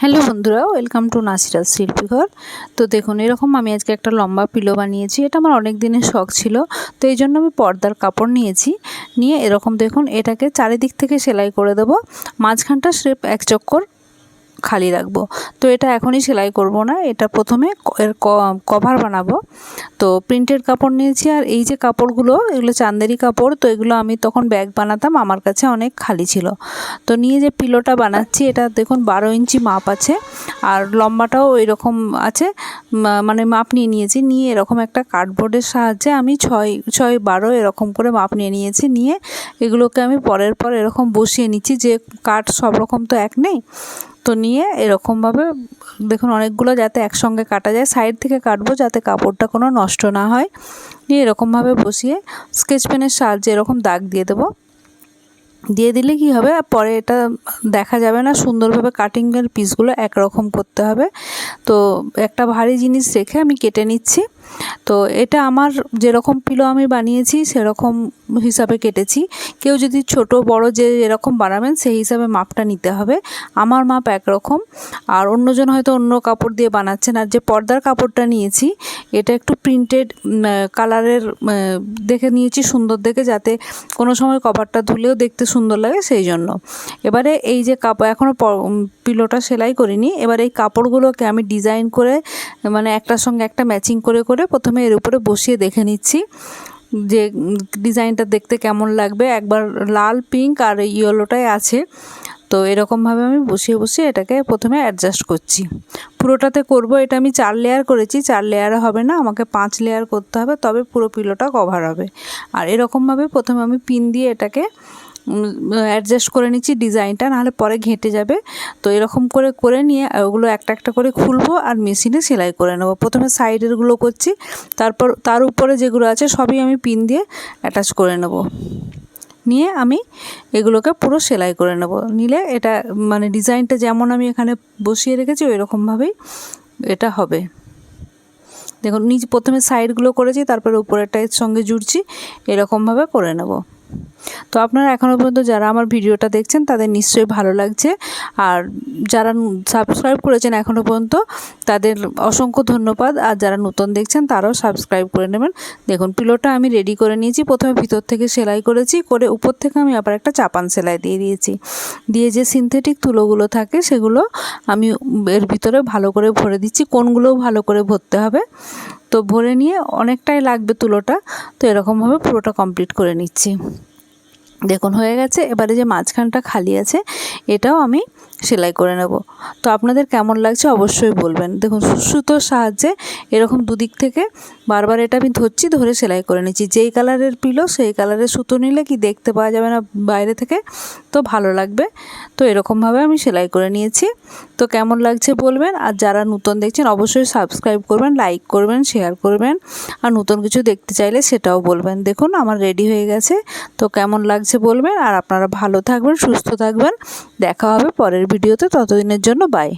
Hello বন্ধুরা welcome to নাসিরাজ শিল্পীঘর। তো দেখুন, এরকম আমি আজকে একটা লম্বা পিলো বানিয়েছি, এটা আমার অনেক দিনের শখ ছিল, তো এই জন্য আমি পর্দার কাপড় নিয়েছি। নিয়ে এরকম দেখুন, এটাকে চারিদিক থেকে সেলাই করে দেবো, মাঝখানটা স্রেপ এক চক্কর খালি রাখব। তো এটা এখনই সেলাই করব না, এটা প্রথমে এর কভার বানাবো। তো প্রিন্টেড কাপড় নিয়েছি আর এই যে কাপড়গুলো, এগুলো চান্দেরি কাপড়, তো এগুলো আমি তখন ব্যাগ বানাতাম, আমার কাছে অনেক খালি ছিল। তো নিয়ে যে পিলোটা বানাচ্ছি, এটা দেখুন বারো ইঞ্চি মাপ আছে, আর লম্বাটাও এরকম আছে মানে মাপ নিয়ে নিয়েছি, নিয়ে এরকম একটা কার্ডবোর্ডের সাহায্যে আমি ছয় ছয় বারো এরকম করে মাপ নিয়ে নিয়েছি, নিয়ে এগুলোকে আমি পরের পর এরকম বসিয়ে নিচ্ছি যে কাঠ সব রকম তো এক নেই। তো নিয়ে এরকমভাবে দেখুন অনেকগুলো যাতে একসঙ্গে কাটা যায়, সাইড থেকে কাটবো যাতে কাপড়টা কোনো নষ্ট না হয়। নিয়ে এরকমভাবে বসিয়ে স্কেচ পেনের সাহায্যে এরকম দাগ দিয়ে দেবো। দিয়ে দিলে কি হবে? পরে এটা দেখা যাবে না সুন্দরভাবে কাটিংয়ের পিসগুলো একরকম করতে হবে। তো একটা ভারী জিনিস রেখে আমি কেটে নিচ্ছি। তো এটা আমার যেরকম পিলো আমি বানিয়েছি, সেরকম হিসাবে কেটেছি। কেউ যদি ছোট, বড় যে এরকম বানাবেন, সেই হিসাবে মাপটা নিতে হবে। আমার মাপ একরকম। আর অন্যজন হয়তো অন্য কাপড় দিয়ে বানাচ্ছেন। আর যে পর্দার কাপড়টা নিয়েছি, এটা একটু প্রিন্টেড কালারের দেখে নিয়েছি সুন্দর দেখে, যাতে কোনো সময় কভারটা ধুলেও দেখতে সুন্দর লাগে সেই জন্য এবারে এই যে কাপড় এখনও পিলোটা সেলাই করিনি। এবার এই কাপড়গুলোকে আমি ডিজাইন করে মানে একটার সঙ্গে একটা ম্যাচিং করে করে প্রথমে এর উপরে বসিয়ে দেখে নিচ্ছি। যে ডিজাইনটা দেখতে কেমন লাগবে, একবার লাল, পিঙ্ক আর ইয়েলোটাই আছে। তো এরকমভাবে আমি বসিয়ে বসিয়ে এটাকে প্রথমে অ্যাডজাস্ট করছি। পুরোটাতে করব, এটা আমি চার লেয়ার করেছি, চার লেয়ারে হবে না, আমাকে পাঁচ লেয়ার করতে হবে, তবে পুরো পিলোটা কভার হবে। আর এরকমভাবে প্রথমে আমি পিন দিয়ে এটাকে অ্যাডজাস্ট করে নিচ্ছি ডিজাইনটা নাহলে পরে ঘেঁটে যাবে। তো এরকম করে করে নিয়ে ওগুলো একটা একটা করে খুলবো আর মেশিনে সেলাই করে নেব। প্রথমে সাইডেরগুলো করছি, তারপর তার উপরে যেগুলো আছে সবই আমি পিন দিয়ে অ্যাটাচ করে নেব। নিয়ে আমি এগুলোকে পুরো সেলাই করে নেব। নিলে এটা মানে ডিজাইনটা যেমন আমি এখানে বসিয়ে রেখেছি ওই রকমভাবেই এটা হবে। দেখুন নিচ প্রথমে সাইডগুলো করেছি, তারপরে উপরেরটার সঙ্গে জুড়ছি, এরকমভাবে করে নেব। তো আপনারা এখনও পর্যন্ত যারা আমার ভিডিওটা দেখছেন, তাদের নিশ্চয়ই ভালো লাগছে। আর যারা সাবস্ক্রাইব করেছেন এখনও পর্যন্ত, তাদের অসংখ্য ধন্যবাদ। আর যারা নতুন দেখছেন, তারাও সাবস্ক্রাইব করে নেবেন। দেখুন পিলোটা আমি রেডি করে নিয়েছি। প্রথমে ভিতর থেকে সেলাই করেছি। করে উপর থেকে আমি আবার একটা চাপান সেলাই দিয়ে দিয়েছি। দিয়ে যে সিনথেটিক তুলোগুলো থাকে, সেগুলো আমি এর ভিতরে ভালো করে ভরে দিচ্ছি। কোনগুলোও ভালো করে ভরতে হবে? তো ভরে নিয়ে অনেকটাই লাগবে তুলোটা, তো এরকমভাবে পুরোটা কমপ্লিট করে নিচ্ছি। দেখুন হয়ে গেছে, এবারে যে মাঝখানটা খালি আছে, এটাও আমি সেলাই করে নেব। তো আপনাদের কেমন লাগছে অবশ্যই বলবেন। দেখুন সুতোর সাহায্যে এরকম দুদিক থেকে বারবার এটা আমি ধরছি, ধরে সেলাই করে নিচ্ছি। যেই কালারের পিলো, সেই কালারের সুতো নিলে কি দেখতে পাওয়া যাবে না বাইরে থেকে? তো ভালো লাগবে। তো এরকমভাবে আমি সেলাই করে নিয়েছি। তো কেমন লাগছে বলবেন। আর যারা নতুন দেখছেন, অবশ্যই সাবস্ক্রাইব করবেন, লাইক করবেন, শেয়ার করবেন। আর নতুন কিছু দেখতে চাইলে সেটাও বলবেন। দেখুন, আমার রেডি হয়ে গেছে। তো কেমন লাগছে বলবেন। আর আপনারা ভালো থাকবেন, সুস্থ থাকবেন। দেখা হবে পরের ভিডিওতে ততদিনের জন্য বাই